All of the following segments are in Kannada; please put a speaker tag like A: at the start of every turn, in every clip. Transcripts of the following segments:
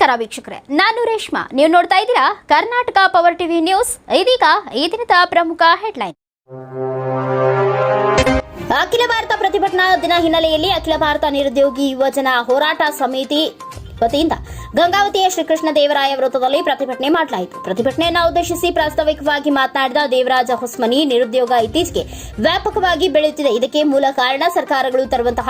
A: ನಮಸ್ಕಾರ ವೀಕ್ಷಕರೇ, ನಾನು ರೇಷ್ಮಾ. ನೀವು ನೋಡ್ತಾ ಇದ್ದೀರಾ ಕರ್ನಾಟಕ ಪವರ್ ಟಿವಿ ನ್ಯೂಸ್ ಇದೀಗ ಈ ದಿನದ ಪ್ರಮುಖ ಹೆಡ್ಲೈನ್ ಅಖಿಲ ಭಾರತ ಪ್ರತಿಭಟನಾ ದಿನ ಹಿನ್ನೆಲೆಯಲ್ಲಿ ಅಖಿಲ ಭಾರತ ನಿರುದ್ಯೋಗಿ ಯುವಜನ ಹೋರಾಟ ಸಮಿತಿ ವತಿಯಿಂದ ಗಂಗಾವತಿಯ ಶ್ರೀಕೃಷ್ಣ ದೇವರಾಯ ವೃತ್ತದಲ್ಲಿ ಪ್ರತಿಭಟನೆ ಮಾಡಲಾಯಿತು. ಪ್ರತಿಭಟನೆಯನ್ನು ಉದ್ದೇಶಿಸಿ ಪ್ರಾಸ್ತಾವಿಕವಾಗಿ ಮಾತನಾಡಿದ ದೇವರಾಜ ಹೊಸ್ಮನಿ, ನಿರುದ್ಯೋಗ ಇತ್ತೀಚೆಗೆ ವ್ಯಾಪಕವಾಗಿ ಬೆಳೆಯುತ್ತಿದೆ. ಇದಕ್ಕೆ ಮೂಲ ಕಾರಣ ಸರ್ಕಾರಗಳು ತರುವಂತಹ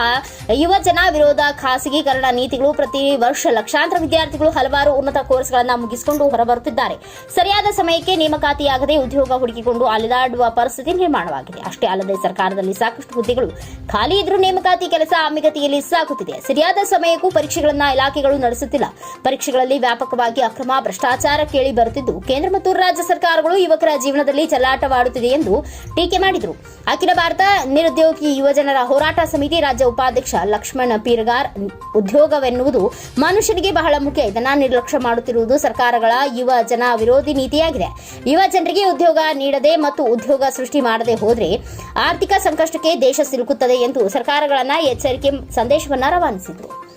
A: ಯುವಜನ ವಿರೋಧ, ಖಾಸಗೀಕರಣ ನೀತಿಗಳು ಪ್ರತಿ ವರ್ಷ ಲಕ್ಷಾಂತರ ವಿದ್ಯಾರ್ಥಿಗಳು ಹಲವಾರು ಉನ್ನತ ಕೋರ್ಸ್ಗಳನ್ನು ಮುಗಿಸಿಕೊಂಡು ಹೊರಬರುತ್ತಿದ್ದಾರೆ. ಸರಿಯಾದ ಸಮಯಕ್ಕೆ ನೇಮಕಾತಿಯಾಗದೆ ಉದ್ಯೋಗ ಹುಡುಕಿಕೊಂಡು ಅಲೆದಾಡುವ ಪರಿಸ್ಥಿತಿ ನಿರ್ಮಾಣವಾಗಿದೆ. ಅಷ್ಟೇ ಅಲ್ಲದೆ ಸರ್ಕಾರದಲ್ಲಿ ಸಾಕಷ್ಟು ಹುದ್ದೆಗಳು ಖಾಲಿ ಇದ್ರೂ ನೇಮಕಾತಿ ಕೆಲಸ ಆಮಿಗತಿಯಲ್ಲಿ ಸಾಗುತ್ತಿದೆ. ಸರಿಯಾದ ಸಮಯಕ್ಕೂ ಪರೀಕ್ಷೆಗಳನ್ನ, ಇಲಾಖೆಗಳು ನಡೆಸುತ್ತಿಲ್ಲ. ಪರೀಕ್ಷೆಗಳಲ್ಲಿ ವ್ಯಾಪಕವಾಗಿ ಅಕ್ರಮ ಭ್ರಷ್ಟಾಚಾರ ಕೇಳಿ ಬರುತ್ತಿದ್ದು, ಕೇಂದ್ರ ಮತ್ತು ರಾಜ್ಯ ಸರ್ಕಾರಗಳು ಯುವಕರ ಜೀವನದಲ್ಲಿ ಚಲ್ಲಾಟವಾಡುತ್ತಿದೆ ಎಂದು ಟೀಕೆ ಮಾಡಿದರು. ಅಖಿಲ ಭಾರತ ನಿರುದ್ಯೋಗಿ ಯುವಜನರ ಹೋರಾಟ ಸಮಿತಿ ರಾಜ್ಯ ಉಪಾಧ್ಯಕ್ಷ ಲಕ್ಷ್ಮಣ ಪೀರ್ಗಾರ್ ಉದ್ಯೋಗವೆನ್ನುವುದು ಮನುಷ್ಯನಿಗೆ ಬಹಳ ಮುಖ್ಯ. ಇದನ್ನ ನಿರ್ಲಕ್ಷ್ಯ ಮಾಡುತ್ತಿರುವುದು ಸರ್ಕಾರಗಳ ಯುವ ಜನ ವಿರೋಧಿ ನೀತಿಯಾಗಿದೆ. ಯುವ ಜನರಿಗೆ ಉದ್ಯೋಗ ನೀಡದೆ ಮತ್ತು ಉದ್ಯೋಗ ಸೃಷ್ಟಿ ಮಾಡದೆ ಹೋದರೆ ಆರ್ಥಿಕ ಸಂಕಷ್ಟಕ್ಕೆ ದೇಶ ಸಿಲುಕುತ್ತದೆ ಎಂದು ಸರ್ಕಾರಗಳನ್ನ ಎಚ್ಚರಿಕೆ ಸಂದೇಶವನ್ನು ರವಾನಿಸಿದರು.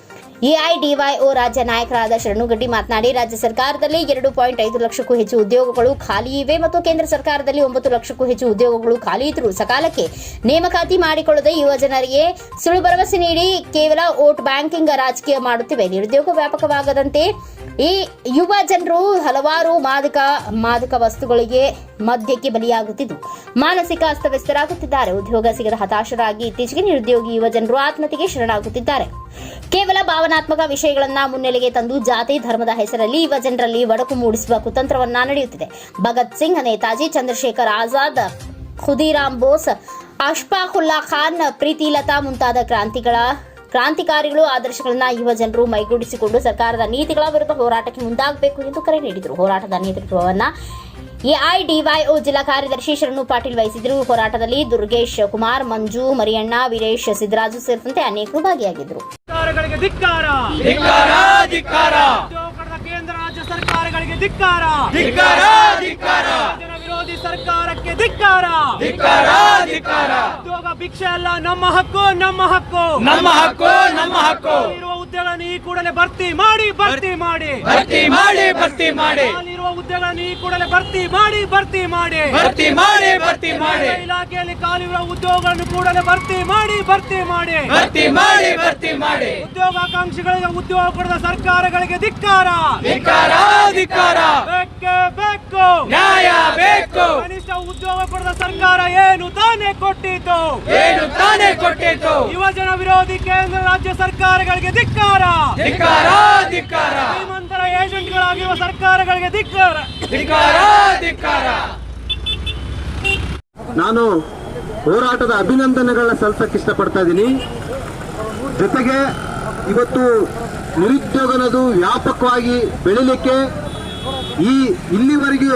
A: ಎಐಡಿವೈಒ ರಾಜ್ಯ ನಾಯಕರಾದ ಶರಣುಗಡ್ಡಿ ಮಾತನಾಡಿ, ರಾಜ್ಯ ಸರ್ಕಾರದಲ್ಲಿ ಎರಡು ಪಾಯಿಂಟ್ ಐದು ಲಕ್ಷಕ್ಕೂ ಹೆಚ್ಚು ಉದ್ಯೋಗಗಳು ಖಾಲಿ ಇವೆ ಮತ್ತು ಕೇಂದ್ರ ಸರ್ಕಾರದಲ್ಲಿ ಒಂಬತ್ತು ಲಕ್ಷಕ್ಕೂ ಹೆಚ್ಚು ಉದ್ಯೋಗಗಳು ಖಾಲಿ ಇದ್ದರೂ ಸಕಾಲಕ್ಕೆ ನೇಮಕಾತಿ ಮಾಡಿಕೊಳ್ಳದೆ ಯುವ ಜನರಿಗೆ ಸುಳ್ಳು ಭರವಸೆ ನೀಡಿ ಕೇವಲ ವೋಟ್ ಬ್ಯಾಂಕಿಂಗ್ ರಾಜಕೀಯ ಮಾಡುತ್ತಿವೆ. ನಿರುದ್ಯೋಗ ವ್ಯಾಪಕವಾಗದಂತೆ ಈ ಯುವ ಜನರು ಹಲವಾರು ಮಾದಕ ಮಾದಕ ವಸ್ತುಗಳಿಗೆ ಮದ್ಯಕ್ಕೆ ಬಲಿಯಾಗುತ್ತಿದ್ದು, ಮಾನಸಿಕ ಅಸ್ತವ್ಯಸ್ತರಾಗುತ್ತಿದ್ದಾರೆ. ಉದ್ಯೋಗ ಸಿಗದ ಹತಾಶರಾಗಿ ಇತ್ತೀಚೆಗೆ ನಿರುದ್ಯೋಗಿ ಯುವ ಜನರು ಆತ್ಮಹತ್ಯೆಗೆ ಶರಣಾಗುತ್ತಿದ್ದಾರೆ. ಕೇವಲ ಭಾವನಾತ್ಮಕ ವಿಷಯಗಳನ್ನ ಮುನ್ನೆಲೆಗೆ ತಂದು ಜಾತಿ, ಧರ್ಮದ ಹೆಸರಲ್ಲಿ ಯುವ ಜನರಲ್ಲಿ ಒಡಕು ಮೂಡಿಸುವ ಕುತಂತ್ರವನ್ನ ನಡೆಯುತ್ತಿದೆ. ಭಗತ್ ಸಿಂಗ್, ನೇತಾಜಿ, ಚಂದ್ರಶೇಖರ್ ಆಜಾದ್, ಖುದಿರಾಮ್ ಬೋಸ್ ಅಶ್ಫಾಕುಲ್ಲಾ ಖಾನ್, ಪ್ರೀತಿಲತಾ ಮುಂತಾದ ಕ್ರಾಂತಿಗಳ ಕ್ರಾಂತಿಕಾರಿಗಳು ಆದರ್ಶಗಳನ್ನ ಯುವ ಜನರು ಮೈಗೂಡಿಸಿಕೊಂಡು ಸರ್ಕಾರದ ನೀತಿಗಳ ವಿರುದ್ಧ ಹೋರಾಟಕ್ಕೆ ಮುಂದಾಗಬೇಕು ಎಂದು ಕರೆ ನೀಡಿದರು. ಹೋರಾಟದ ನೇತೃತ್ವವನ್ನ ಎಐಡಿವೈಒ ಜಿಲ್ಲಾ ಕಾರ್ಯದರ್ಶಿ ಶರಣು ಪಾಟೀಲ್ ವಹಿಸಿದ್ರು. ಹೋರಾಟದಲ್ಲಿ ದುರ್ಗೇಶ್ ಕುಮಾರ್ ಮಂಜು ಮರಿಯಣ್ಣ ವೀರೇಶ್ ಸಿದ್ದರಾಜು ಸೇರಿದಂತೆ ಅನೇಕರು ಭಾಗಿಯಾಗಿದ್ದರು.
B: ಕೇಂದ್ರ ರಾಜ್ಯ ಸರ್ಕಾರಗಳಿಗೆ ವಿರೋಧಿ ಸರ್ಕಾರಕ್ಕೆ ಧಿಕ್ಕಾರ.
C: ಧಿಕ್ಕಾರ ಧಿಕ್ಕಾರ.
B: ಉದ್ಯೋಗ ಭಿಕ್ಷೆ ಅಲ್ಲ ನಮ್ಮ ಹಕ್ಕು ನಮ್ಮ ಹಕ್ಕು.
C: ನಮ್ಮ ಹಕ್ಕು ನಮ್ಮ ಹಕ್ಕು.
B: ಇರುವ ಹುದ್ದೆಗಳನ್ನು ಈ ಕೂಡಲೇ ಭರ್ತಿ ಮಾಡಿ ಭರ್ತಿ ಮಾಡಿ.
C: ಭರ್ತಿ ಮಾಡಿ ಭರ್ತಿ ಮಾಡಿ.
B: ಇರುವ ಹುದ್ದೆಗಳನ್ನು ಈ ಕೂಡಲೇ ಭರ್ತಿ ಮಾಡಿ ಭರ್ತಿ ಮಾಡಿ.
C: ಭರ್ತಿ ಮಾಡಿ ಭರ್ತಿ ಮಾಡಿ.
B: ಇಲಾಖೆಯಲ್ಲಿ ಖಾಲಿರುವ ಉದ್ಯೋಗಗಳನ್ನು ಕೂಡಲೇ ಭರ್ತಿ ಮಾಡಿ ಭರ್ತಿ ಮಾಡಿ.
C: ಭರ್ತಿ ಮಾಡಿ ಭರ್ತಿ ಮಾಡಿ.
B: ಉದ್ಯೋಗಾಕಾಂಕ್ಷಿಗಳಿಗೆ ಉದ್ಯೋಗ ಕೊಡದ ಸರ್ಕಾರಗಳಿಗೆ ಧಿಕ್ಕಾರ.
C: ಧಿಕ್ಕಾರ ಧಿಕ್ಕಾರ.
B: ಬೇಕೇ ಬೇಕು.
C: ನ್ಯಾಯ ಬೇಕು.
B: ಕನಿಷ್ಠ ಉದ್ಯೋಗ ಕೊಡದ ಸರ್ಕಾರ ಏನು ತಾನೇ ಕೊಟ್ಟಿತು
C: ಏನು ತಾನೇ ಕೊಟ್ಟಿತು
B: ಯುವಜನ ವಿರೋಧಿ ಕೇಂದ್ರ ರಾಜ್ಯ ಸರ್ಕಾರಗಳಿಗೆ ಧಿಕ್ಕಾರ.
C: ಧಿಕ್ಕಾರ ಧಿಕ್ಕಾರ.
B: ಶ್ರೀಮಂತರ ಏಜೆಂಟ್ಗಳಾಗಿರುವ ಸರ್ಕಾರಗಳಿಗೆ ಧಿಕ್ಕಾರ.
C: ಧಿಕ್ಕಾರ ಧಿಕ್ಕಾರ.
D: ನಾನು ಹೋರಾಟದ ಅಭಿನಂದನೆಗಳನ್ನ ಸಲ್ಲಿಸಕ್ಕೆ ಇಷ್ಟಪಡ್ತಾ ಇದ್ದೀನಿ. ಜೊತೆಗೆ ಇವತ್ತು ನಿರುದ್ಯೋಗನದು ವ್ಯಾಪಕವಾಗಿ ಬೆಳಿಲಿಕ್ಕೆ ಈ ಇಲ್ಲಿವರೆಗೆ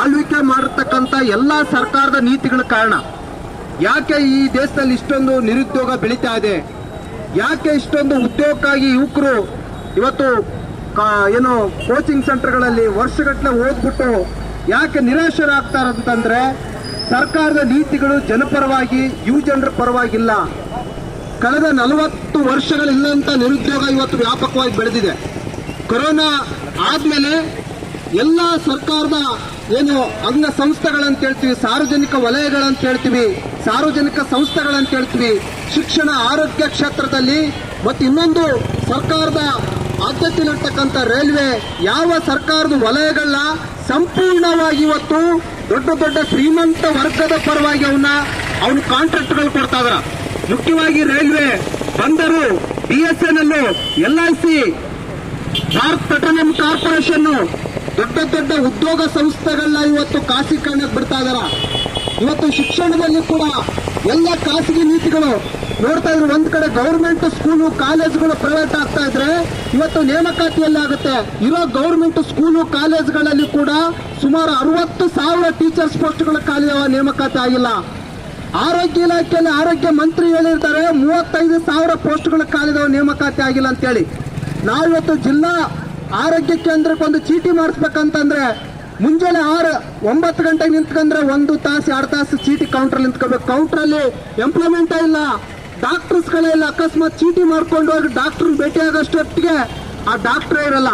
D: ಆಳ್ವಿಕೆ ಮಾಡಿರ್ತಕ್ಕಂಥ ಎಲ್ಲ ಸರ್ಕಾರದ ನೀತಿಗಳ ಕಾರಣ. ಯಾಕೆ ಈ ದೇಶದಲ್ಲಿ ಇಷ್ಟೊಂದು ನಿರುದ್ಯೋಗ ಬೆಳೀತಾ ಇದೆ? ಯಾಕೆ ಇಷ್ಟೊಂದು ಉದ್ಯೋಗಕ್ಕಾಗಿ ಯುವಕರು ಇವತ್ತು ಏನು ಕೋಚಿಂಗ್ ಸೆಂಟರ್ಗಳಲ್ಲಿ ವರ್ಷಗಟ್ಟಲೆ ಓದ್ಬಿಟ್ಟು ಯಾಕೆ ನಿರಾಶರಾಗ್ತಾರಂತಂದ್ರೆ ಸರ್ಕಾರದ ನೀತಿಗಳು ಜನಪರವಾಗಿ, ಯುವ ಜನರ ಪರವಾಗಿಲ್ಲ. ಕಳೆದ ನಲವತ್ತು ವರ್ಷಗಳಿಲ್ಲಂಥ ನಿರುದ್ಯೋಗ ಇವತ್ತು ವ್ಯಾಪಕವಾಗಿ ಬೆಳೆದಿದೆ. ಕೊರೋನಾ ಆದ್ಮೇಲೆ ಎಲ್ಲ ಸರ್ಕಾರದ ಏನು ಅಂಗ ಸಂಸ್ಥೆಗಳಂತ ಹೇಳ್ತೀವಿ, ಸಾರ್ವಜನಿಕ ವಲಯಗಳಂತ ಹೇಳ್ತೀವಿ, ಸಾರ್ವಜನಿಕ ಸಂಸ್ಥೆಗಳಂತ ಹೇಳ್ತೀವಿ, ಶಿಕ್ಷಣ ಆರೋಗ್ಯ ಕ್ಷೇತ್ರದಲ್ಲಿ ಮತ್ತು ಇನ್ನೊಂದು ಸರ್ಕಾರದ ಆದ್ಯತೆಯಲ್ಲಿರ್ತಕ್ಕಂಥ ರೈಲ್ವೆ ಯಾವ ಸರ್ಕಾರದ ವಲಯಗಳನ್ನ ಸಂಪೂರ್ಣವಾಗಿ ಇವತ್ತು ದೊಡ್ಡ ದೊಡ್ಡ ಶ್ರೀಮಂತ ವರ್ಗದ ಪರವಾಗಿ ಅವನ್ನ ಅವನು ಕಾಂಟ್ರಾಕ್ಟ್ಗಳು ಕೊಡ್ತಾ ಇದಾರ. ಮುಖ್ಯವಾಗಿ ರೈಲ್ವೆ ಬಂದರು B S N L L I C Bharat Petroleum Corporation ದೊಡ್ಡ ದೊಡ್ಡ ಉದ್ಯೋಗ ಸಂಸ್ಥೆಗಳನ್ನ ಇವತ್ತು ಖಾಸಗೀಕರಣಕ್ಕೆ ಬಿಡ್ತಾ ಇದಾರ. ಇವತ್ತು ಶಿಕ್ಷಣದಲ್ಲಿ ಕೂಡ ಎಲ್ಲ ಖಾಸಗಿ ನೀತಿಗಳು ನೋಡ್ತಾ ಇದ್ರು. ಒಂದ್ ಕಡೆ ಗೌರ್ಮೆಂಟ್ ಸ್ಕೂಲು ಕಾಲೇಜುಗಳು ಪ್ರೈವೇಟ್ ಆಗ್ತಾ ಇದ್ರೆ ಇವತ್ತು ನೇಮಕಾತಿಯಲ್ಲಿ ಆಗುತ್ತೆ. ಇರೋ ಗೌರ್ಮೆಂಟ್ ಸ್ಕೂಲು ಕಾಲೇಜುಗಳಲ್ಲಿ ಕೂಡ ಸುಮಾರು ಅರವತ್ತು ಸಾವಿರ ಟೀಚರ್ಸ್ ಪೋಸ್ಟ್ಗಳ ಖಾಲಿ ನೇಮಕಾತಿ ಆಗಿಲ್ಲ. ಆರೋಗ್ಯ ಇಲಾಖೆಯಲ್ಲಿ ಆರೋಗ್ಯ ಮಂತ್ರಿ ಹೇಳಿರ್ತಾರೆ, ಮೂವತ್ತೈದು ಸಾವಿರ ಪೋಸ್ಟ್ಗಳ ಖಾಲಿ ನೇಮಕಾತಿ ಆಗಿಲ್ಲ ಅಂತೇಳಿ. ನಾವಿವತ್ತು ಜಿಲ್ಲಾ ಆರೋಗ್ಯ ಕೇಂದ್ರಕ್ಕೆ ಒಂದು ಚೀಟಿ ಮಾಡಿಸ್ಬೇಕಂತಂದ್ರೆ ಮುಂಜಾನೆ ಆರು, ಒಂಬತ್ತು ಗಂಟೆಗೆ ನಿಂತ್ಕೊಂಡ್ರೆ ಒಂದು ತಾಸು, ಎರಡು ತಾಸು ಚೀಟಿ ಕೌಂಟರ್ ನಿಂತ್ಕೋಬೇಕು. ಕೌಂಟ್ರಲ್ಲಿ ಎಂಪ್ಲಾಯ್ಮೆಂಟ್ ಇಲ್ಲ ಡಾಕ್ಟರ್ಸ್ಗಳೇ ಇಲ್ಲ. ಅಕಸ್ಮಾತ್ ಚೀಟಿ ಮಾಡ್ಕೊಂಡು ಹೋಗಿ ಡಾಕ್ಟರ್ ಭೇಟಿ ಆಗೋಷ್ಟೊತ್ತಿಗೆ ಆ ಡಾಕ್ಟ್ರೇ ಇರಲ್ಲ.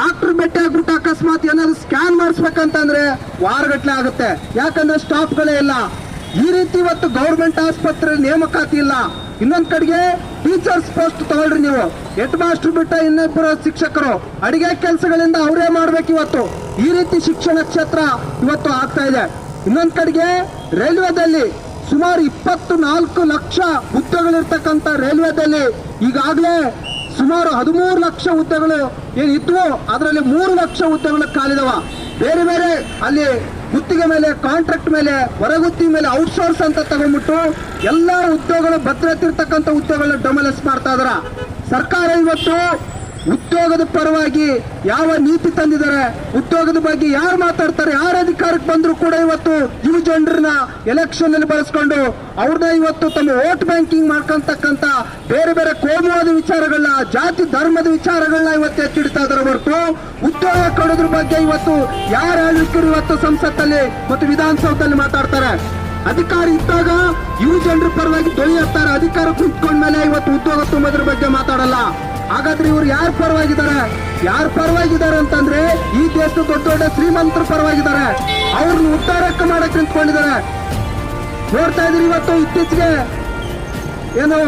D: ಡಾಕ್ಟರ್ ಭೇಟಿ ಆಗ್ಬಿಟ್ಟು ಅಕಸ್ಮಾತ್ ಏನಾದ್ರು ಸ್ಕ್ಯಾನ್ ಮಾಡಿಸ್ಬೇಕಂತಂದ್ರೆ ವಾರಗಟ್ಲೆ ಆಗುತ್ತೆ. ಯಾಕಂದ್ರೆ ಸ್ಟಾಫ್ಗಳೇ ಇಲ್ಲ. ಈ ರೀತಿ ಇವತ್ತು ಗೌರ್ಮೆಂಟ್ ಆಸ್ಪತ್ರೆ ನೇಮಕಾತಿ ಇಲ್ಲ. ಇನ್ನೊಂದ್ ಕಡೆಗೆ ಟೀಚರ್ಸ್ ಪೋಸ್ಟ್ ತಗೊಳ್ರಿ ನೀವು. ಹೆಡ್ ಮಾಸ್ಟರ್ ಬಿಟ್ಟ ಇನ್ನಿಬ್ಬರು ಶಿಕ್ಷಕರು. ಅಡಿಗೆ ಕೆಲಸಗಳಿಂದ ಅವರೇ ಮಾಡ್ಬೇಕು ಇವತ್ತು. ಈ ರೀತಿ ಶಿಕ್ಷಣ ಕ್ಷೇತ್ರ ಇವತ್ತು ಆಗ್ತಾ ಇದೆ. ಇನ್ನೊಂದ್ ಕಡೆಗೆ ರೈಲ್ವೆದಲ್ಲಿ ಸುಮಾರು ಇಪ್ಪತ್ತು ನಾಲ್ಕು ಲಕ್ಷ ಹುದ್ದೆಗಳಿರ್ತಕ್ಕಂಥ ರೈಲ್ವೆದಲ್ಲಿ ಈಗಾಗಲೇ ಸುಮಾರು ಹದಿಮೂರು ಲಕ್ಷ ಹುದ್ದೆಗಳು ಏನಿದ್ವು, ಅದರಲ್ಲಿ ಮೂರು ಲಕ್ಷ ಹುದ್ದೆಗಳು ಕಾಲಿದವ ಬೇರೆ ಬೇರೆ ಅಲ್ಲಿ ಗುತ್ತಿಗೆ ಮೇಲೆ ಕಾಂಟ್ರಾಕ್ಟ್ ಮೇಲೆ ಹೊರಗುತ್ತಿಗೆ ಮೇಲೆ ಔಟ್ಸೋರ್ಸ್ ಅಂತ ತಗೊಂಡ್ಬಿಟ್ಟು ಎಲ್ಲ ಉದ್ಯೋಗಗಳು ಭದ್ರತೆ ಇರ್ತಕ್ಕಂಥ ಉದ್ಯೋಗಗಳನ್ನ ಡೊಮಲೆಸ್ ಮಾಡ್ತಾ ಇದಾರ. ಸರ್ಕಾರ ಇವತ್ತು ಉದ್ಯೋಗದ ಪರವಾಗಿ ಯಾವ ನೀತಿ ತಂದಿದ್ದಾರೆ, ಉದ್ಯೋಗದ ಬಗ್ಗೆ ಯಾರು ಮಾತಾಡ್ತಾರೆ, ಯಾರು ಅಧಿಕಾರಕ್ಕೆ ಬಂದ್ರು ಕೂಡ ಇವತ್ತು ಯುವ ಜನರನ್ನ ಎಲೆಕ್ಷನ್ ಅಲ್ಲಿ ಬಳಸ್ಕೊಂಡು ಅವ್ರನ್ನ ಇವತ್ತು ತಮ್ಮ ವೋಟ್ ಬ್ಯಾಂಕಿಂಗ್ ಮಾಡ್ಕೊಂತಕ್ಕಂತ ಬೇರೆ ಬೇರೆ ಕೋಮುವಾದ ವಿಚಾರಗಳನ್ನ, ಜಾತಿ ಧರ್ಮದ ವಿಚಾರಗಳನ್ನ ಇವತ್ತು ಎತ್ತಿಡ್ತಾ ಇದಾರೆ ಹೊರತು ಉದ್ಯೋಗ ಕೊಡೋದ್ರ ಬಗ್ಗೆ ಇವತ್ತು ಯಾರು ಆಳ್ವಿಕರು ಇವತ್ತು ಸಂಸತ್ತಲ್ಲಿ ಮತ್ತು ವಿಧಾನಸೌಧದಲ್ಲಿ ಮಾತಾಡ್ತಾರೆ? ಅಧಿಕಾರ ಇದ್ದಾಗ ಯುವ ಜನರ ಪರವಾಗಿ ದೊಳೆಯುತ್ತಾರೆ ಅಧಿಕಾರ ಕುತ್ಕೊಂಡ್ಮೇಲೆ ಇವತ್ತು ಉದ್ಯೋಗ ತುಂಬೋದ್ರ ಬಗ್ಗೆ ಮಾತಾಡಲ್ಲ. ಹಾಗಾದ್ರೆ ಇವ್ರು ಯಾರ ಪರವಾಗಿದ್ದಾರೆ? ಯಾರ ಪರವಾಗಿದ್ದಾರೆ ಅಂತಂದ್ರೆ ಈ ದೇಶದ ದೊಡ್ಡ ದೊಡ್ಡ ಶ್ರೀಮಂತರ ಪರವಾಗಿದ್ದಾರೆ. ಅವ್ರನ್ನ ಉದ್ಧಾರಕ್ಕೆ ಮಾಡಕ್ ನಿಂತ್ಕೊಂಡಿದ್ದಾರೆ. ನೋಡ್ತಾ ಇದ್ರಿ ಇವತ್ತು ಇತ್ತೀಚೆಗೆ ಏನು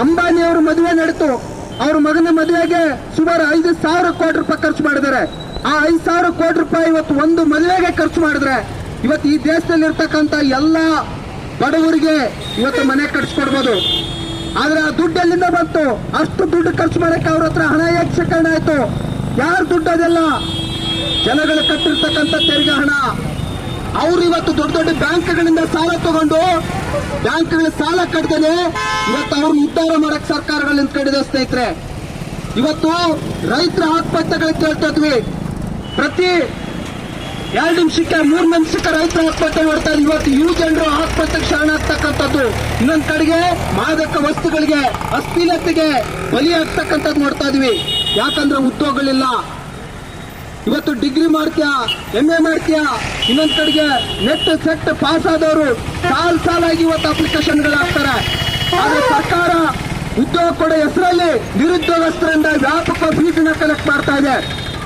D: ಅಂಬಾನಿ ಅವ್ರ ಮದುವೆ ನಡೀತು. ಅವ್ರ ಮಗನ ಮದುವೆಗೆ ಸುಮಾರು ಐದು ಸಾವಿರ ಕೋಟಿ ರೂಪಾಯಿ ಖರ್ಚು ಮಾಡಿದ್ದಾರೆ. ಆ ಐದು ಸಾವಿರ ಕೋಟಿ ರೂಪಾಯಿ ಇವತ್ತು ಒಂದು ಮದುವೆಗೆ ಖರ್ಚು ಮಾಡಿದ್ರೆ ಇವತ್ತು ಈ ದೇಶದಲ್ಲಿ ಇರ್ತಕ್ಕಂಥ ಎಲ್ಲ ಬಡವರಿಗೆ ಇವತ್ತು ಮನೆ ಕಟ್ಸ್ಕೊಡ್ಬೋದು. ಆದ್ರೆ ಆ ದುಡ್ಡು ಎಲ್ಲಿಂದ ಬಂತು? ಅಷ್ಟು ದುಡ್ಡು ಖರ್ಚು ಮಾಡಕ್ಕೆ ಅವ್ರ ಹತ್ರ ಹಣ ಯಾಕೆ ಶೇಖರಣೆ ಆಯ್ತು? ಯಾರು ದುಡ್ಡು ಅದೆಲ್ಲ? ಜನಗಳು ಕಟ್ಟಿರ್ತಕ್ಕಂಥ ತೆರಿಗೆ ಹಣ. ಅವ್ರು ಇವತ್ತು ದೊಡ್ಡ ದೊಡ್ಡ ಬ್ಯಾಂಕ್ಗಳಿಂದ ಸಾಲ ತಗೊಂಡು ಬ್ಯಾಂಕ್ಗಳ ಸಾಲ ಕಟ್ಟದೇನೆ ಇವತ್ತು ಅವ್ರ ಉದ್ಧಾರ ಮಾಡಕ್ ಸರ್ಕಾರಗಳು ಕಡಿದ ಸ್ನೇಹಿತರೆ. ಇವತ್ತು ರೈತರ ಆತ್ಮಹತ್ಯೆಗಳು ಕೇಳ್ತಾ ಇದ್ವಿ. ಪ್ರತಿ ಎರಡು ನಿಮಿಷಕ್ಕೆ ಮೂರು ನಿಮಿಷಕ್ಕೆ ರೈತರು ಆತ್ಮಹತ್ಯೆ ಮಾಡ್ತಾರೆ ಇವತ್ತು ಯುವ ಜನರು ಆತ್ಮಹತ್ಯೆಗೆ ಶರಣಾಗ್ತಕ್ಕಂಥದ್ದು. ಇನ್ನೊಂದ್ ಕಡೆಗೆ ಮಾದಕ ವಸ್ತುಗಳಿಗೆ ಅಸ್ಥಿರತೆಗೆ ಬಲಿಯಾಗ್ತಕ್ಕಂಥದ್ದು ನೋಡ್ತಾ ಇದೀವಿ. ಯಾಕಂದ್ರೆ ಉದ್ಯೋಗಗಳಿಲ್ಲ. ಇವತ್ತು ಡಿಗ್ರಿ ಮಾಡ್ತೀಯಾ ಎಂ ಎ ಮಾಡ್ತೀಯಾ, ಇನ್ನೊಂದ್ ಕಡೆಗೆ ನೆಟ್ ಸೆಟ್ ಪಾಸ್ ಆದವರು ಸಾಲ್ ಸಾಲಾಗಿ ಇವತ್ತು ಅಪ್ಲಿಕೇಶನ್ಗಳಾಗ್ತಾರೆ ಆದ್ರೆ ಸರ್ಕಾರ ಉದ್ಯೋಗ ಕೊಡೋ ಹೆಸರಲ್ಲಿ ನಿರುದ್ಯೋಗಸ್ಥರಿಂದ ವ್ಯಾಪಕ ಫೀಸನ್ನ ಕಲೆಕ್ಟ್ ಮಾಡ್ತಾ ಇದೆ.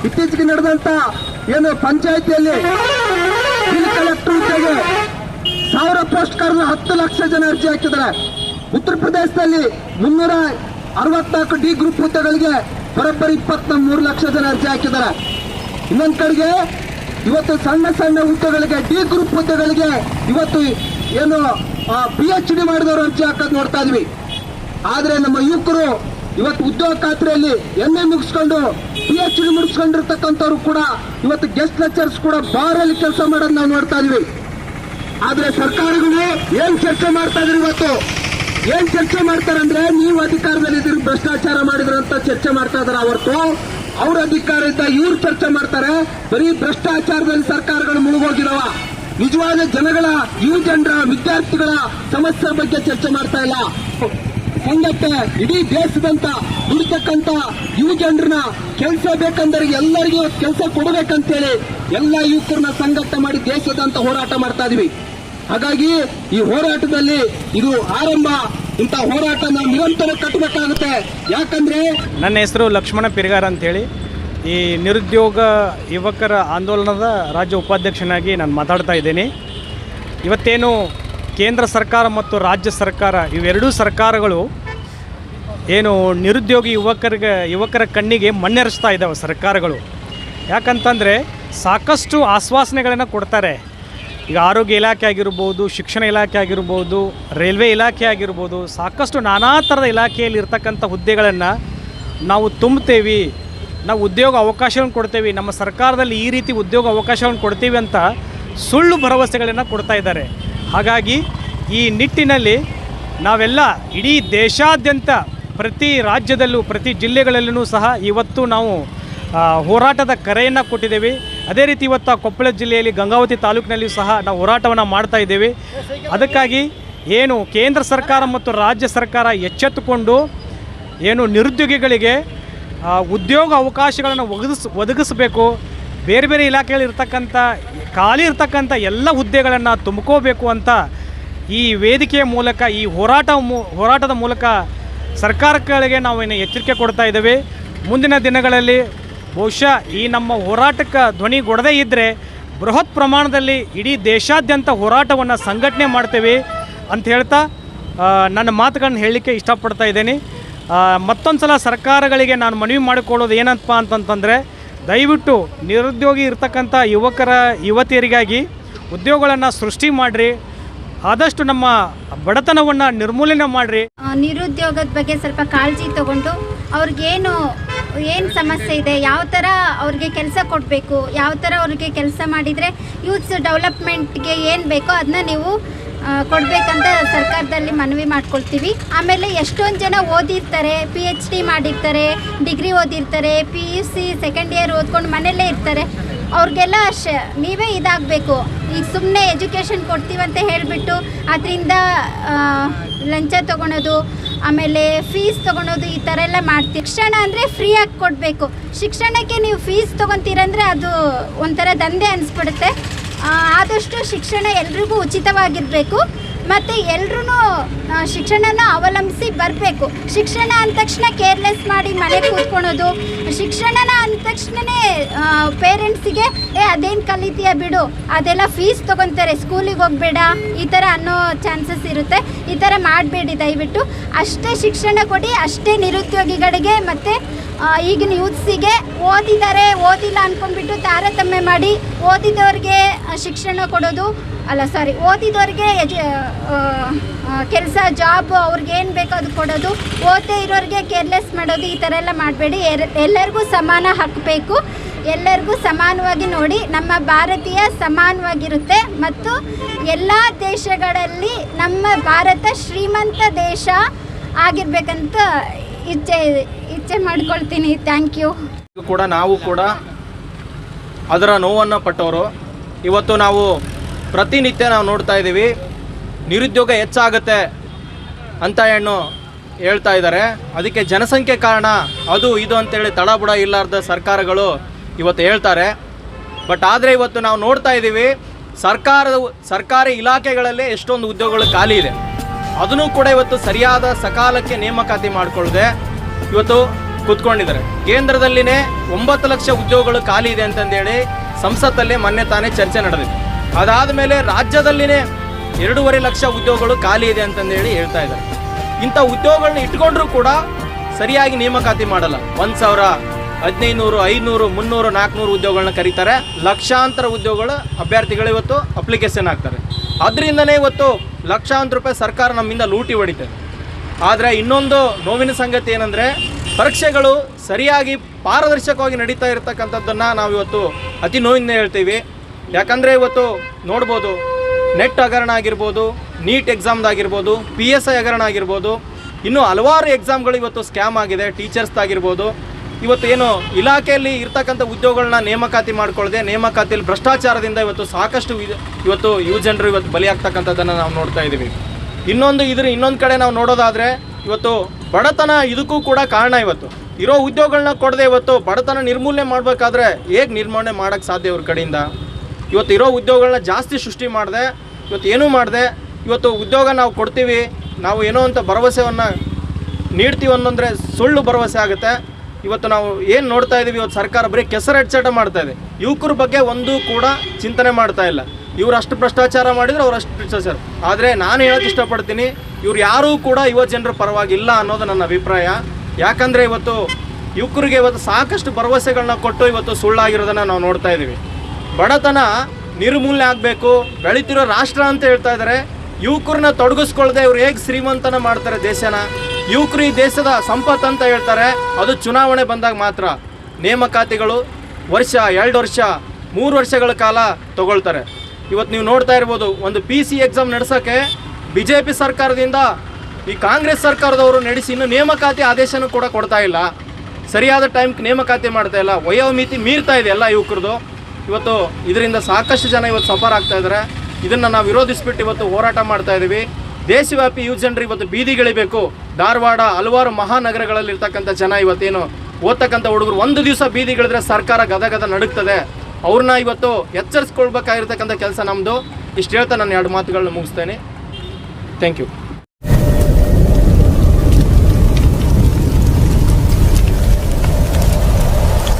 D: ಇತ್ತೀಚೆಗೆ ನಡೆದಂತ ಏನು ಪಂಚಾಯಿತಿಯಲ್ಲಿ ಕಲೆಕ್ಟರ್ ಹುದ್ದೆಗೆ ಸಾವಿರ ಪೋಸ್ಟ್ ಕಾರ್ಡ್ ಹತ್ತು ಲಕ್ಷ ಜನ ಅರ್ಜಿ ಹಾಕಿದ್ದಾರೆ. ಉತ್ತರ ಪ್ರದೇಶದಲ್ಲಿ ಮುನ್ನೂರ ಅರವತ್ನಾಲ್ಕು ಡಿ ಗ್ರೂಪ್ ಹುದ್ದೆಗಳಿಗೆ ಬರೋಬ್ಬರಿ ಇಪ್ಪತ್ತ ಮೂರು ಲಕ್ಷ ಜನ ಅರ್ಜಿ ಹಾಕಿದ್ದಾರೆ. ಇನ್ನೊಂದು ಕಡೆಗೆ ಇವತ್ತು ಸಣ್ಣ ಸಣ್ಣ ಹುದ್ದೆಗಳಿಗೆ ಡಿ ಗ್ರೂಪ್ ಹುದ್ದೆಗಳಿಗೆ ಇವತ್ತು ಏನು ಪಿ ಎಚ್ ಡಿ ಮಾಡಿದವರು ಅರ್ಜಿ ಹಾಕೋದು ನೋಡ್ತಾ ಇದ್ವಿ. ಆದ್ರೆ ನಮ್ಮ ಯುವಕರು ಇವತ್ತು ಉದ್ಯೋಗ ಖಾತ್ರಿಯಲ್ಲಿ ಎಂ ಎ ಮುಗಿಸ್ಕೊಂಡು ಪಿ ಎಚ್ ಡಿ ಮುಗಿಸ್ಕೊಂಡಿರ್ತಕ್ಕಂಥವ್ರು ಕೂಡ ಇವತ್ತು ಗೆಸ್ಟ್ ಲೆಕ್ಚರ್ಸ್ ಕೂಡ ಬಾರಲ್ಲಿ ಕೆಲಸ ಮಾಡೋದು ನಾವು ನೋಡ್ತಾ ಇದ್ವಿ. ಆದ್ರೆ ಸರ್ಕಾರಗಳು ಏನ್ ಚರ್ಚೆ ಮಾಡ್ತಾ ಇದ್ರಿ ಇವತ್ತು? ಏನ್ ಚರ್ಚೆ ಮಾಡ್ತಾರಂದ್ರೆ ನೀವು ಅಧಿಕಾರದಲ್ಲಿ ಇದ್ರಿ ಭ್ರಷ್ಟಾಚಾರ ಮಾಡಿದ್ರು ಅಂತ ಚರ್ಚೆ ಮಾಡ್ತಾ ಇದಾರೆ ಅವತ್ತು ಅವ್ರ ಅಧಿಕಾರ ಇದ್ದ ಇವ್ರು ಚರ್ಚೆ ಮಾಡ್ತಾರೆ. ಬರೀ ಭ್ರಷ್ಟಾಚಾರದಲ್ಲಿ ಸರ್ಕಾರಗಳು ಮುಳುಗೋಗಿರವ ನಿಜವಾದ ಜನಗಳ, ಯುವ ಜನರ, ವಿದ್ಯಾರ್ಥಿಗಳ ಸಮಸ್ಯೆ ಬಗ್ಗೆ ಚರ್ಚೆ ಮಾಡ್ತಾ ಇಲ್ಲ. ಸಂಘಕ್ಕೆ ಇಡೀ ದೇಶದಂತ ದುಡಿತಕ್ಕಂತ ಯುವ ಜನರನ್ನ ಕೆಲಸ ಬೇಕಂದ್ರೆ ಎಲ್ಲರಿಗೂ ಕೆಲಸ ಕೊಡಬೇಕಂತೇಳಿ ಎಲ್ಲ ಯುವಕರನ್ನ ಸಂಘಟನೆ ಮಾಡಿ ದೇಶದಂತ ಹೋರಾಟ ಮಾಡ್ತಾ ಇದೀವಿ. ಹಾಗಾಗಿ ಈ ಹೋರಾಟದಲ್ಲಿ ಇದು ಆರಂಭ. ಇಂಥ ಹೋರಾಟ ನಾವು ನಿರಂತರ ಕಟ್ಟಬೇಕಾಗುತ್ತೆ. ಯಾಕಂದ್ರೆ
E: ನನ್ನ ಹೆಸರು ಲಕ್ಷ್ಮಣ ಪಿರ್ಗಾರ್ ಅಂತೇಳಿ. ಈ ನಿರುದ್ಯೋಗ ಯುವಕರ ಆಂದೋಲನದ ರಾಜ್ಯ ಉಪಾಧ್ಯಕ್ಷನಾಗಿ ನಾನು ಮಾತಾಡ್ತಾ ಇದ್ದೀನಿ. ಇವತ್ತೇನು ಕೇಂದ್ರ ಸರ್ಕಾರ ಮತ್ತು ರಾಜ್ಯ ಸರ್ಕಾರ, ಇವೆರಡೂ ಸರ್ಕಾರಗಳು ಏನು ನಿರುದ್ಯೋಗಿ ಯುವಕರಿಗೆ, ಯುವಕರ ಕಣ್ಣಿಗೆ ಮಣ್ಣೆರಚ್ತಾ ಇದ್ದಾವೆ ಸರ್ಕಾರಗಳು. ಯಾಕಂತಂದರೆ ಸಾಕಷ್ಟು ಆಶ್ವಾಸನೆಗಳನ್ನು ಕೊಡ್ತಾರೆ. ಈಗ ಆರೋಗ್ಯ ಇಲಾಖೆ ಆಗಿರ್ಬೋದು, ಶಿಕ್ಷಣ ಇಲಾಖೆ ಆಗಿರ್ಬೋದು, ರೈಲ್ವೆ ಇಲಾಖೆ ಆಗಿರ್ಬೋದು, ಸಾಕಷ್ಟು ನಾನಾ ಥರದ ಇಲಾಖೆಯಲ್ಲಿ ಇರ್ತಕ್ಕಂಥ ಹುದ್ದೆಗಳನ್ನು ನಾವು ತುಂಬ್ತೇವೆ ನಾವು ಉದ್ಯೋಗ ಅವಕಾಶಗಳನ್ನು ಕೊಡ್ತೇವೆ. ನಮ್ಮ ಸರ್ಕಾರದಲ್ಲಿ ಈ ರೀತಿ ಉದ್ಯೋಗ ಅವಕಾಶಗಳನ್ನು ಕೊಡ್ತೀವಿ ಅಂತ ಸುಳ್ಳು ಭರವಸೆಗಳನ್ನು ಕೊಡ್ತಾ ಇದ್ದಾರೆ. ಹಾಗಾಗಿ ಈ ನಿಟ್ಟಿನಲ್ಲಿ ನಾವೆಲ್ಲ ಇಡೀ ದೇಶಾದ್ಯಂತ ಪ್ರತಿ ರಾಜ್ಯದಲ್ಲೂ, ಪ್ರತಿ ಜಿಲ್ಲೆಗಳಲ್ಲೂ ಸಹ ಇವತ್ತು ನಾವು ಹೋರಾಟದ ಕರೆಯನ್ನು ಕೊಟ್ಟಿದ್ದೇವೆ. ಅದೇ ರೀತಿ ಇವತ್ತು ಕೊಪ್ಪಳ ಜಿಲ್ಲೆಯಲ್ಲಿ, ಗಂಗಾವತಿ ತಾಲೂಕಿನಲ್ಲಿಯೂ ಸಹ ನಾವು ಹೋರಾಟವನ್ನು ಮಾಡ್ತಾ ಇದ್ದೇವೆ. ಅದಕ್ಕಾಗಿ ಏನು ಕೇಂದ್ರ ಸರ್ಕಾರ ಮತ್ತು ರಾಜ್ಯ ಸರ್ಕಾರ ಎಚ್ಚೆತ್ತುಕೊಂಡು, ಏನು ನಿರುದ್ಯೋಗಿಗಳಿಗೆ ಉದ್ಯೋಗ ಅವಕಾಶಗಳನ್ನು ಒದಗಿಸ್ ಒದಗಿಸಬೇಕು. ಬೇರೆ ಬೇರೆ ಇಲಾಖೆಗಳಿರ್ತಕ್ಕಂಥ ಖಾಲಿ ಇರ್ತಕ್ಕಂಥ ಎಲ್ಲ ಹುದ್ದೆಗಳನ್ನು ತುಂಬ್ಕೋಬೇಕು ಅಂತ ಈ ವೇದಿಕೆಯ ಮೂಲಕ, ಈ ಹೋರಾಟ ಹೋರಾಟದ ಮೂಲಕ ಸರ್ಕಾರಗಳಿಗೆ ನಾವು ಎಚ್ಚರಿಕೆ ಕೊಡ್ತಾ ಇದ್ದೇವೆ. ಮುಂದಿನ ದಿನಗಳಲ್ಲಿ ಬಹುಶಃ ಈ ನಮ್ಮ ಹೋರಾಟಕ್ಕೆ ಧ್ವನಿಗೊಡದೇ ಇದ್ದರೆ ಬೃಹತ್ ಪ್ರಮಾಣದಲ್ಲಿ ಇಡೀ ದೇಶಾದ್ಯಂತ ಹೋರಾಟವನ್ನು ಸಂಘಟನೆ ಮಾಡ್ತೇವೆ ಅಂತ ಹೇಳ್ತಾ ನನ್ನ ಮಾತುಗಳನ್ನು ಹೇಳಲಿಕ್ಕೆ ಇಷ್ಟಪಡ್ತಾ ಇದ್ದೇನೆ. ಮತ್ತೊಂದು ಸಲ ಸರ್ಕಾರಗಳಿಗೆ ನಾನು ಮನವಿ ಮಾಡಿಕೊಳ್ಳೋದು ಏನಪ್ಪ ಅಂತಂತಂದರೆ ದಯವಿಟ್ಟು ನಿರುದ್ಯೋಗಿ ಇರ್ತಕ್ಕಂಥ ಯುವಕರ, ಯುವತಿಯರಿಗಾಗಿ ಉದ್ಯೋಗಗಳನ್ನು ಸೃಷ್ಟಿ ಮಾಡಿರಿ. ಆದಷ್ಟು ನಮ್ಮ ಬಡತನವನ್ನು ನಿರ್ಮೂಲನೆ ಮಾಡಿರಿ.
F: ನಿರುದ್ಯೋಗದ ಬಗ್ಗೆ ಸ್ವಲ್ಪ ಕಾಳಜಿ ತಗೊಂಡು ಅವ್ರಿಗೇನು, ಏನು ಸಮಸ್ಯೆ ಇದೆ, ಯಾವ ಥರ ಅವ್ರಿಗೆ ಕೆಲಸ ಕೊಡಬೇಕು, ಯಾವ ಥರ ಅವ್ರಿಗೆ ಕೆಲಸ ಮಾಡಿದರೆ ಯೂತ್ಸ್ ಡೆವಲಪ್ಮೆಂಟ್ಗೆ ಏನು ಬೇಕೋ ಅದನ್ನ ನೀವು ಕೊಡ್ಬೇಕಂತ ಸರ್ಕಾರದಲ್ಲಿ ಮನವಿ ಮಾಡ್ಕೊಳ್ತೀವಿ. ಆಮೇಲೆ ಎಷ್ಟೊಂದು ಜನ ಓದಿರ್ತಾರೆ ಪಿ ಎಚ್ ಡಿ ಮಾಡಿರ್ತಾರೆ, ಡಿಗ್ರಿ ಓದಿರ್ತಾರೆ P U C second year ಓದ್ಕೊಂಡು ಮನೆಯಲ್ಲೇ ಇರ್ತಾರೆ. ಅವ್ರಿಗೆಲ್ಲ ಶ, ನೀವೇ ಇದಾಗಬೇಕು. ಈಗ ಸುಮ್ಮನೆ ಎಜುಕೇಷನ್ ಕೊಡ್ತೀವಂತ ಹೇಳಿಬಿಟ್ಟು, ಅದರಿಂದ ಲಂಚ ತೊಗೊಳೋದು, ಆಮೇಲೆ ಫೀಸ್ ತೊಗೊಳೋದು ಈ ಥರ ಎಲ್ಲ ಮಾಡ್ತೀವಿ. ಶಿಕ್ಷಣ ಅಂದರೆ ಫ್ರೀಯಾಗಿ ಕೊಡಬೇಕು. ಶಿಕ್ಷಣಕ್ಕೆ ನೀವು ಫೀಸ್ ತೊಗೊತೀರಂದರೆ ಅದು ಒಂಥರ ದಂಧೆ ಅನಿಸ್ಬಿಡುತ್ತೆ. ಆದಷ್ಟು ಶಿಕ್ಷಣ ಎಲ್ರಿಗೂ ಉಚಿತವಾಗಿರಬೇಕು. ಮತ್ತು ಎಲ್ರೂ ಶಿಕ್ಷಣನ ಅವಲಂಬಿಸಿ ಬರಬೇಕು. ಶಿಕ್ಷಣ ಅಂದ ತಕ್ಷಣ ಕೇರ್ಲೆಸ್ ಮಾಡಿ ಮನೆ ಕೂತ್ಕೊಳೋದು. ಶಿಕ್ಷಣನ ಅಂದ ತಕ್ಷಣನೇ ಪೇರೆಂಟ್ಸಿಗೆ, ಏ, ಅದೇನು ಕಲಿತೀಯ ಬಿಡು. ಅದೆಲ್ಲ ಫೀಸ್ ತೊಗೊತಾರೆ. ಸ್ಕೂಲಿಗೆ ಹೋಗಬೇಡ. ಈ ಥರ ಅನ್ನೋ ಚಾನ್ಸಸ್ ಇರುತ್ತೆ. ಈ ಥರ ಮಾಡಬೇಡಿ ದಯವಿಟ್ಟು. ಅಷ್ಟೇ ಶಿಕ್ಷಣ ಕೊಡಿ, ಅಷ್ಟೇ ನಿರುದ್ಯೋಗಿಗಳಿಗೆ ಮತ್ತು ಈಗಿನ ಯೂತ್ಸಿಗೆ ಓದಿದ್ದಾರೆ ಓದಿಲ್ಲ ಅಂದ್ಕೊಂಡ್ಬಿಟ್ಟು ತಾರತಮ್ಯ ಮಾಡಿ ಓದಿದವ್ರಿಗೆ ಶಿಕ್ಷಣ ಕೊಡೋದು ಅಲ್ಲ ಸಾರಿ ಓದಿದವ್ರಿಗೆ ಕೆಲಸ ಜಾಬ್ ಅವ್ರಿಗೆ ಏನು ಬೇಕೋ ಅದು ಕೊಡೋದು ಓದೇ ಇರೋರಿಗೆ ಕೇರ್ಲೆಸ್ ಮಾಡೋದು ಈ ಥರ ಎಲ್ಲ ಮಾಡಬೇಡಿ. ಎಲ್ಲರಿಗೂ ಸಮಾನ ಹಾಕಬೇಕು ಎಲ್ಲರಿಗೂ ಸಮಾನವಾಗಿ ನೋಡಿ, ನಮ್ಮ ಭಾರತೀಯ ಸಮಾನವಾಗಿರುತ್ತೆ ಮತ್ತು ಎಲ್ಲ ದೇಶಗಳಲ್ಲಿ ನಮ್ಮ ಭಾರತ ಶ್ರೀಮಂತ ದೇಶ ಆಗಿರ್ಬೇಕಂತ ಇಚ್ಛೆ ಇಚ್ಛೆ ಮಾಡ್ಕೊಳ್ತೀನಿ ಥ್ಯಾಂಕ್ ಯು
G: ಕೂಡ ನಾವು ಕೂಡ ಅದರ ನೋವನ್ನು ಪಟ್ಟವರು. ಇವತ್ತು ನಾವು ಪ್ರತಿನಿತ್ಯ ನಾವು ನೋಡ್ತಾ ಇದ್ದೀವಿ. ನಿರುದ್ಯೋಗ ಹೆಚ್ಚಾಗುತ್ತೆ ಅಂತ ಹೆಣ್ಣು ಹೇಳ್ತಾ ಇದ್ದಾರೆ. ಅದಕ್ಕೆ ಜನಸಂಖ್ಯೆ ಕಾರಣ ಅದು ಇದು ಅಂತೇಳಿ ತಡಬುಡ ಇಲ್ಲಾರ್ದ ಸರ್ಕಾರಗಳು ಇವತ್ತು ಹೇಳ್ತಾರೆ. ಬಟ್ ಆದರೆ ಇವತ್ತು ನಾವು ನೋಡ್ತಾ ಇದ್ದೀವಿ, ಸರ್ಕಾರದ ಸರ್ಕಾರಿ ಇಲಾಖೆಗಳಲ್ಲಿ ಎಷ್ಟೊಂದು ಉದ್ಯೋಗಗಳು ಖಾಲಿ ಇದೆ. ಅದನ್ನು ಕೂಡ ಇವತ್ತು ಸರಿಯಾದ ಸಕಾಲಕ್ಕೆ ನೇಮಕಾತಿ ಮಾಡಿಕೊಳ್ಳದೆ. ಇವತ್ತು ಕೂತ್ಕೊಂಡಿದ್ದಾರೆ. ಕೇಂದ್ರದಲ್ಲಿನೇ ಒಂಬತ್ತು ಲಕ್ಷ ಉದ್ಯೋಗಗಳು ಖಾಲಿ ಇದೆ ಅಂತಂದೇಳಿ ಸಂಸತ್ತಲ್ಲೇ ಮೊನ್ನೆ ತಾನೇ ಚರ್ಚೆ ನಡೆದಿದೆ. ಅದಾದ ಮೇಲೆ ರಾಜ್ಯದಲ್ಲಿನೇ ಎರಡೂವರೆ ಲಕ್ಷ ಉದ್ಯೋಗಗಳು ಖಾಲಿ ಇದೆ ಅಂತಂದೇಳಿ ಹೇಳ್ತಾ ಇದ್ದಾರೆ. ಇಂಥ ಉದ್ಯೋಗಗಳನ್ನ ಇಟ್ಕೊಂಡ್ರೂ ಕೂಡ ಸರಿಯಾಗಿ ನೇಮಕಾತಿ ಮಾಡಲ್ಲ. ಒಂದು ಸಾವಿರ ಹದಿನೈದುನೂರು ಐನೂರು ಮುನ್ನೂರು, ನಾಲ್ಕುನೂರು ಉದ್ಯೋಗಗಳನ್ನ ಕರೀತಾರೆ. ಲಕ್ಷಾಂತರ ಉದ್ಯೋಗಗಳು ಅಭ್ಯರ್ಥಿಗಳು ಇವತ್ತು ಅಪ್ಲಿಕೇಶನ್ ಹಾಕ್ತಾರೆ. ಅದರಿಂದನೇ ಇವತ್ತು ಲಕ್ಷಾಂತರ ರೂಪಾಯಿ ಸರ್ಕಾರ ನಮ್ಮಿಂದ ಲೂಟಿ ಹೊಡಿತದೆ. ಆದರೆ ಇನ್ನೊಂದು ನೋವಿನ ಸಂಗತಿ ಏನಂದರೆ ಪರೀಕ್ಷೆಗಳು ಸರಿಯಾಗಿ ಪಾರದರ್ಶಕವಾಗಿ ನಡೀತಾ ಇರತಕ್ಕಂಥದ್ದನ್ನು ನಾವು ಇವತ್ತು ಅತಿ ನೋವಿಂದ ಹೇಳ್ತೀವಿ. ಯಾಕಂದರೆ ಇವತ್ತು ನೋಡ್ಬೋದು, ನೆಟ್ ಹಗರಣ ಆಗಿರ್ಬೋದು, ನೀಟ್ ಎಕ್ಸಾಮ್ದಾಗಿರ್ಬೋದು ಪಿ ಎಸ್ ಐ ಹಗರಣ ಆಗಿರ್ಬೋದು, ಇನ್ನೂ ಹಲವಾರು ಎಕ್ಸಾಮ್ಗಳು ಇವತ್ತು ಸ್ಕ್ಯಾಮ್ ಆಗಿದೆ ಟೀಚರ್ಸ್ದಾಗಿರ್ಬೋದು ಇವತ್ತು ಏನು ಇಲಾಖೆಯಲ್ಲಿ ಇರ್ತಕ್ಕಂಥ ಉದ್ಯೋಗಗಳನ್ನ ನೇಮಕಾತಿ ಮಾಡ್ಕೊಳ್ಳದೆ ನೇಮಕಾತಿಯಲ್ಲಿ ಭ್ರಷ್ಟಾಚಾರದಿಂದ ಇವತ್ತು ಸಾಕಷ್ಟು ಇವತ್ತು ಯುವ ಜನರು ಇವತ್ತು ಬಲಿಯಾಗ್ತಕ್ಕಂಥದ್ದನ್ನು ನಾವು ನೋಡ್ತಾ ಇದ್ದೀವಿ. ಇನ್ನೊಂದು ಇದ್ರ ಇನ್ನೊಂದು ಕಡೆ ನಾವು ನೋಡೋದಾದರೆ ಇವತ್ತು ಬಡತನ ಇದಕ್ಕೂ ಕೂಡ ಕಾರಣ ಇವತ್ತು. ಇರೋ ಉದ್ಯೋಗಗಳನ್ನ ಕೊಡದೆ ಇವತ್ತು ಬಡತನ ನಿರ್ಮೂಲನೆ ಮಾಡಬೇಕಾದ್ರೆ ಹೇಗೆ ನಿರ್ಮೂಲನೆ ಮಾಡೋಕ್ಕೆ ಸಾಧ್ಯ ಇವ್ರ ಕಡೆಯಿಂದ? ಇವತ್ತು ಇರೋ ಉದ್ಯೋಗಗಳನ್ನ ಜಾಸ್ತಿ ಸೃಷ್ಟಿ ಮಾಡಿದೆ, ಇವತ್ತು ಏನೂ ಮಾಡಿದೆ, ಇವತ್ತು ಉದ್ಯೋಗ ನಾವು ಕೊಡ್ತೀವಿ, ನಾವು ಏನೋ ಅಂತ ಭರವಸೆಯನ್ನು ನೀಡ್ತೀವಿ ಅನ್ನೋಂದರೆ ಸುಳ್ಳು ಭರವಸೆ ಆಗುತ್ತೆ. ಇವತ್ತು ನಾವು ಏನು ನೋಡ್ತಾ ಇದ್ದೀವಿ ಇವತ್ತು ಸರ್ಕಾರ ಬರೀ ಕೆಸರೆಡ್ಚಾಟ ಮಾಡ್ತಾ ಇದೆ. ಯುವಕರ ಬಗ್ಗೆ ಒಂದು ಕೂಡ ಚಿಂತನೆ ಮಾಡ್ತಾ ಇಲ್ಲ. ಇವ್ರು ಅಷ್ಟು ಭ್ರಷ್ಟಾಚಾರ ಮಾಡಿದ್ರೆ, ಅವ್ರು ಅಷ್ಟು ಭ್ರಷ್ಟಾಚಾರ. ಆದರೆ ನಾನು ಹೇಳಕ್ಕೆ ಇಷ್ಟಪಡ್ತೀನಿ, ಇವ್ರು ಯಾರೂ ಕೂಡ ಯುವ ಜನರ ಪರವಾಗಿಲ್ಲ ಅನ್ನೋದು ನನ್ನ ಅಭಿಪ್ರಾಯ. ಯಾಕಂದರೆ ಇವತ್ತು ಯುವಕರಿಗೆ ಇವತ್ತು ಸಾಕಷ್ಟು ಭರವಸೆಗಳನ್ನ ಕೊಟ್ಟು ಇವತ್ತು ಸುಳ್ಳಾಗಿರೋದನ್ನು ನಾವು ನೋಡ್ತಾ ಇದ್ದೀವಿ. ಬಡತನ ನಿರ್ಮೂಲನೆ ಆಗಬೇಕು, ಬೆಳೀತಿರೋ ರಾಷ್ಟ್ರ ಅಂತ ಹೇಳ್ತಾ ಇದ್ದಾರೆ. ಯುವಕರನ್ನ ತೊಡಗಿಸ್ಕೊಳ್ಳದೆ ಇವ್ರು ಹೇಗೆ ಶ್ರೀಮಂತನ ಮಾಡ್ತಾರೆ ದೇಶನ? ಯುವಕರು ಈ ದೇಶದ ಸಂಪತ್ತು ಅಂತ ಹೇಳ್ತಾರೆ, ಅದು ಚುನಾವಣೆ ಬಂದಾಗ ಮಾತ್ರ. ನೇಮಕಾತಿಗಳು ವರ್ಷ, ಎರಡು ವರ್ಷ, ಮೂರು ವರ್ಷಗಳ ಕಾಲ ತಗೊಳ್ತಾರೆ. ಇವತ್ತು ನೀವು ನೋಡ್ತಾ ಇರ್ಬೋದು, ಒಂದು ಪಿ ಸಿ ಎಕ್ಸಾಮ್ ನಡೆಸೋಕ್ಕೆ ಬಿ ಜೆ ಪಿ ಸರ್ಕಾರದಿಂದ ಈ ಕಾಂಗ್ರೆಸ್ ಸರ್ಕಾರದವರು ನಡೆಸಿ ಇನ್ನೂ ನೇಮಕಾತಿ ಆದೇಶನೂ ಕೂಡ ಕೊಡ್ತಾ ಇಲ್ಲ. ಸರಿಯಾದ ಟೈಮ್ಗೆ ನೇಮಕಾತಿ ಮಾಡ್ತಾ ಇಲ್ಲ. ವಯೋಮಿತಿ ಮೀರ್ತಾ ಇದೆ ಎಲ್ಲ ಯುವಕರದು. ಇವತ್ತು ಇದರಿಂದ ಸಾಕಷ್ಟು ಜನ ಇವತ್ತು ಸಫರ್ ಆಗ್ತಾ ಇದ್ದಾರೆ. ಇದನ್ನು ನಾವು ವಿರೋಧಿಸ್ಬಿಟ್ಟು ಇವತ್ತು ಹೋರಾಟ ಮಾಡ್ತಾ ಇದ್ದೀವಿ ದೇಶವ್ಯಾಪಿ ಯುವ ಜನರು ಇವತ್ತು ಬೀದಿಗಳಿಬೇಕು ಧಾರವಾಡ, ಹಲವಾರು ಮಹಾನಗರಗಳಲ್ಲಿರ್ತಕ್ಕಂಥ ಜನ ಇವತ್ತೇನು ಓದ್ತಕ್ಕಂಥ ಹುಡುಗರು ಒಂದು ದಿವಸ ಬೀದಿಗಳಿದ್ರೆ ಸರ್ಕಾರ ಗದಗದ ಗದ ನಡುಗ್ತದೆ. ಅವ್ರನ್ನ ಇವತ್ತು ಎಚ್ಚರಿಸ್ಕೊಳ್ಬೇಕಾಗಿರ್ತಕ್ಕಂಥ ಕೆಲಸ ನಮ್ಮದು ಇಷ್ಟು ಹೇಳ್ತಾ ನಾನು ಎರಡು ಮಾತುಗಳನ್ನ ಮುಗಿಸ್ತೇನೆ. Thank you